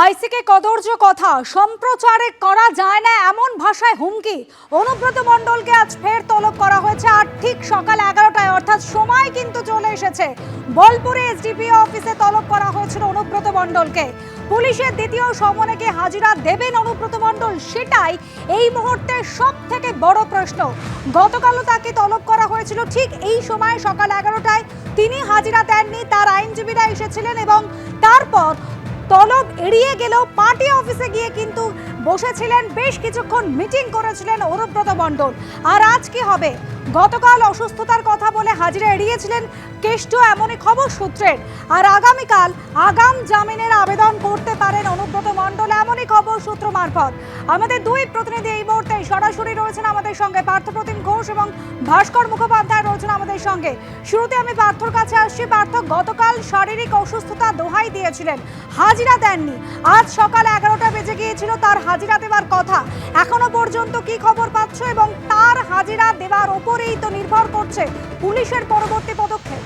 আইসিকে কদর্য কথা, সম্প্রচারে করা যায় না এমন ভাষায় হুমকি। অনুব্রত মণ্ডলকে আজ ফের তলব করা হয়েছে আর ঠিক সকাল এগারোটায়, অর্থাৎ সময় কিন্তু চলে এসেছে। বোলপুরে এসডিপিও অফিসে তলব করা হয়েছিল অনুব্রত মণ্ডলকে। পুলিশের দ্বিতীয় সমনেকে হাজিরা দেবেন অনুব্রত মণ্ডল সেটাই এই মুহূর্তে সব থেকে বড় প্রশ্ন। গতকালও তাকে তলব করা হয়েছিল ঠিক এই সময় সকাল এগারোটায়। তিনি হাজিরা দেননি, তার আইনজীবীরা এসেছিলেন এবং তারপর তলব এড়িয়ে গেলেও পার্টি অফিসে গিয়ে কিন্তু বসেছিলেন, বেশ কিছুক্ষণ মিটিং করেছিলেন অনুব্রত মণ্ডল। আর আজ কি হবে? গতকাল অসুস্থতার কথা বলে হাজিরা এড়িয়েছিলেন কেষ্ট এমনই খবর সূত্রের। আর আগামীকাল আগাম জামিনের আবেদন করতে পারেন অনুব্রত মণ্ডল এমনই খবর সূত্র মারফত। আমাদের দুই প্রতিনিধি এই মুহূর্তে সরাসরি রয়েছেন আমাদের সঙ্গে, পার্থপ্রতিম ঘোষ এবং ভাস্কর মুখোপাধ্যায় রয়েছেন আমাদের সঙ্গে। শুরুতে আমি পার্থর কাছে আসছি। পার্থ, গতকাল শারীরিক অসুস্থতা দোহাই দিয়েছিলেন। হাজিরা দেননি। আজ সকাল এগারোটা বেজে গিয়েছিল তার হাজিরা দেওয়ার কথা। এখনও পর্যন্ত কি খবর পাচ্ছ এবং তার হাজিরা দেওয়ার ওপরেই তো নির্ভর করছে পুলিশের পরবর্তী পদক্ষেপ?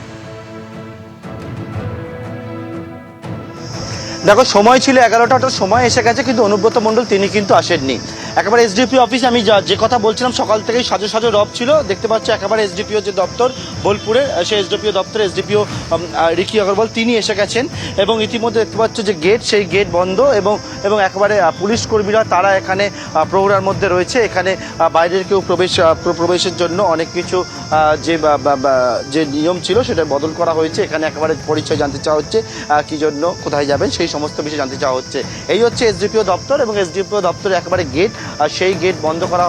দেখো, সময় ছিল এগারোটাটার সময় এসে গেছে, কিন্তু অনুব্রত মণ্ডল তিনি কিন্তু আসেননি। একেবারে এসডিপি অফিসে আমি যা- কথা বলছিলাম, সকাল থেকেই সাজো সাজো রব ছিল। দেখতে পাচ্ছ, একেবারে এসডিপিও যে দপ্তর, বোলপুরে সে এসডিপিও দপ্তরে এসডিপিও রিকি আগরওয়াল তিনি এসে গেছেন। এবং ইতিমধ্যে দেখতে পাচ্ছ যে গেট সেই গেট বন্ধ এবং এবং একেবারে পুলিশ কর্মীরা, তারা এখানে প্রহরার মধ্যে রয়েছে। এখানে বাইরের কেউ প্রবেশ প্রবেশের জন্য অনেক কিছু যে যে নিয়ম ছিল সেটা বদল করা হয়েছে। এখানে একেবারে পরিচয় জানতে চাওয়া হচ্ছে কি জন্য, কোথায় যাবেন, সেই সমস্ত বিষয় জানতে চাওয়া হচ্ছে। এই হচ্ছে এসডিপিও দপ্তর এবং এসডিপিও দপ্তরে একেবারে গেট সেই গেট বন্ধ করা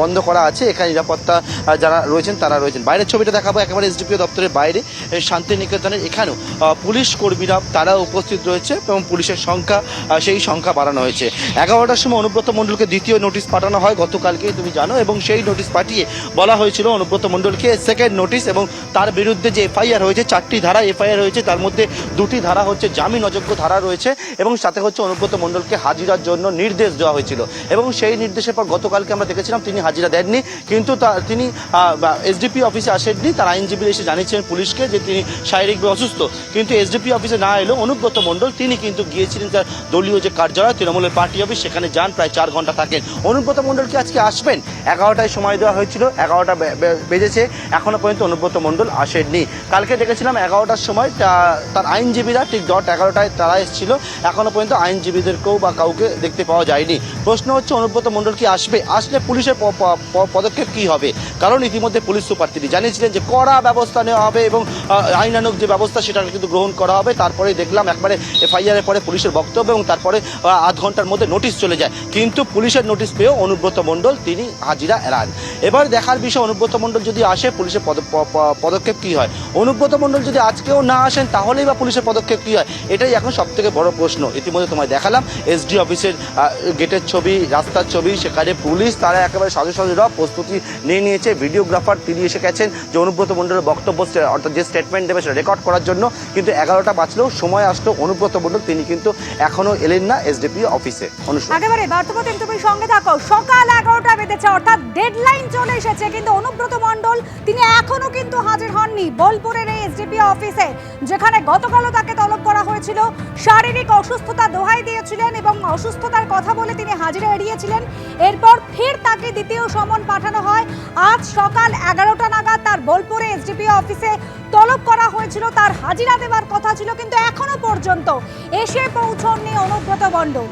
বন্ধ করা আছে। এখানে নিরাপত্তা যারা রয়েছেন, তারা রয়েছেন। বাইরের ছবিটা দেখাবো, একেবারে এসডিপিও দপ্তরের বাইরে শান্তিনিকেতনের এখানেও পুলিশ কর্মীরা তারা উপস্থিত রয়েছে এবং পুলিশের সংখ্যা সেই সংখ্যা বাড়ানো হয়েছে। এগারোটার সময় অনুব্রত মণ্ডলকে দ্বিতীয় নোটিশ পাঠানো হয়, গতকালকে, তুমি জানো, এবং সেই নোটিশ পাঠিয়ে বলা হয়েছিল অনুব্রত মণ্ডলকে সেকেন্ড নোটিশ এবং তার বিরুদ্ধে যে এফআইআর হয়েছে, চারটি ধারা এফআইআর হয়েছে, তার মধ্যে দুটি ধারা হচ্ছে জামিন অযোগ্য ধারা রয়েছে এবং সাথে হচ্ছে অনুব্রত মণ্ডলকে হাজিরার জন্য নির্দেশ দেওয়া হয়েছিল এবং সেই নির্দেশের পর গতকালকে আমরা দেখেছিলাম তিনি হাজিরা দেননি, কিন্তু তিনি এসডিপি অফিসে আসেননি। তার আইনজীবী এসে জানিয়েছিলেন পুলিশকে যে তিনি শারীরিকভাবে অসুস্থ, কিন্তু এসডিপি অফিসে না এলেও অনুব্রত মণ্ডল, তিনি কিন্তু গিয়েছিলেন তার দলীয় যে কার্যালয়, তৃণমূলের পার্টি অফিস, সেখানে যান, প্রায় চার ঘণ্টা থাকেন। অনুব্রত মণ্ডল কি আজকে আসবেন। এগারোটায় সময় দেওয়া হয়েছিল, এগারোটা বেজেছে এখনও পর্যন্ত অনুব্রত মণ্ডল আসেননি। কালকে দেখেছিলাম এগারোটার সময় তার আইনজীবীরা ঠিক ডট এগারোটায় তারা এসেছিল। এখনও পর্যন্ত আইনজীবীদেরকেও বা কাউকে দেখতে পাওয়া যায়নি। প্রশ্ন হচ্ছে অনুব্রত মণ্ডল কি আসবে? আসলে পুলিশের পদক্ষেপ কি হবে? কারণ ইতিমধ্যে পুলিশ সুপার তিনি জানিয়েছিলেন যে কড়া ব্যবস্থা নেওয়া হবে এবং আহ, আইনানুগ যে ব্যবস্থা সেটা কিন্তু গ্রহণ করা হবে। তারপরে দেখলাম একবারে এফআইআর এর পরে পুলিশের বক্তব্য এবং তারপরে আধ ঘণ্টার মধ্যে নোটিশ চলে যায়। কিন্তু পুলিশের নোটিশ পেয়েও অনুব্রত মণ্ডল তিনি হাজিরা এড়ান এবার দেখার বিষয় অনুব্রত মণ্ডল যদি আসে, পুলিশের পদক্ষেপ কি হয়? অনুব্রত মণ্ডল যদি আজকেও না আসেন, তাহলেই বা পুলিশের পদক্ষেপ কি হয়? এটাই এখন সব থেকে বড় প্রশ্ন। ইতিমধ্যে তোমায় দেখালাম এসডি অফিসের গেটের ছবি, রাস্তার ছবি, সেখানে পুলিশ, তারা একেবারে সাজু সাজুরা প্রস্তুতি নিয়ে নিয়েছে। ভিডিওগ্রাফার তিনি এসে গেছেন যে অনুব্রত মণ্ডলের বক্তব্য অর্থাৎ যে স্টেটমেন্ট দেবে, সেটা রেকর্ড করার জন্য। কিন্তু এগারোটা বাঁচলেও সময় আসলো। অনুব্রত মণ্ডল, তিনি কিন্তু এখনও এলেন না এসডিপি অফিসে। একেবারে সঙ্গে থাকো। সকাল এগারোটা বেঁধেছে অর্থাৎ ডেডলাইন চলে এসেছে। কিন্তু অনুব্রত মণ্ডল তিনি এখনও কিন্তু হাজির হননি বোলপুরের এই এসডিপি অফিসে, যেখানে গতকালও তাকে তলব করা হয়েছিল। শারীরিক অসুস্থতা দোহাই দিয়েছিলেন এবং অসুস্থতার কথা বলে তিনি হাজিরা এড়িয়েছিলেন। এরপর ফের তাকে দ্বিতীয় সমন পাঠানো হয়। আজ সকাল এগারোটা নাগাদ তার বোলপুরে এসডিপি অফিসে তলব করা হয়েছিল। তার হাজিরা দেওয়ার কথা ছিল, কিন্তু এখনও পর্যন্ত এসে পৌঁছননি অনুব্রত মণ্ডল।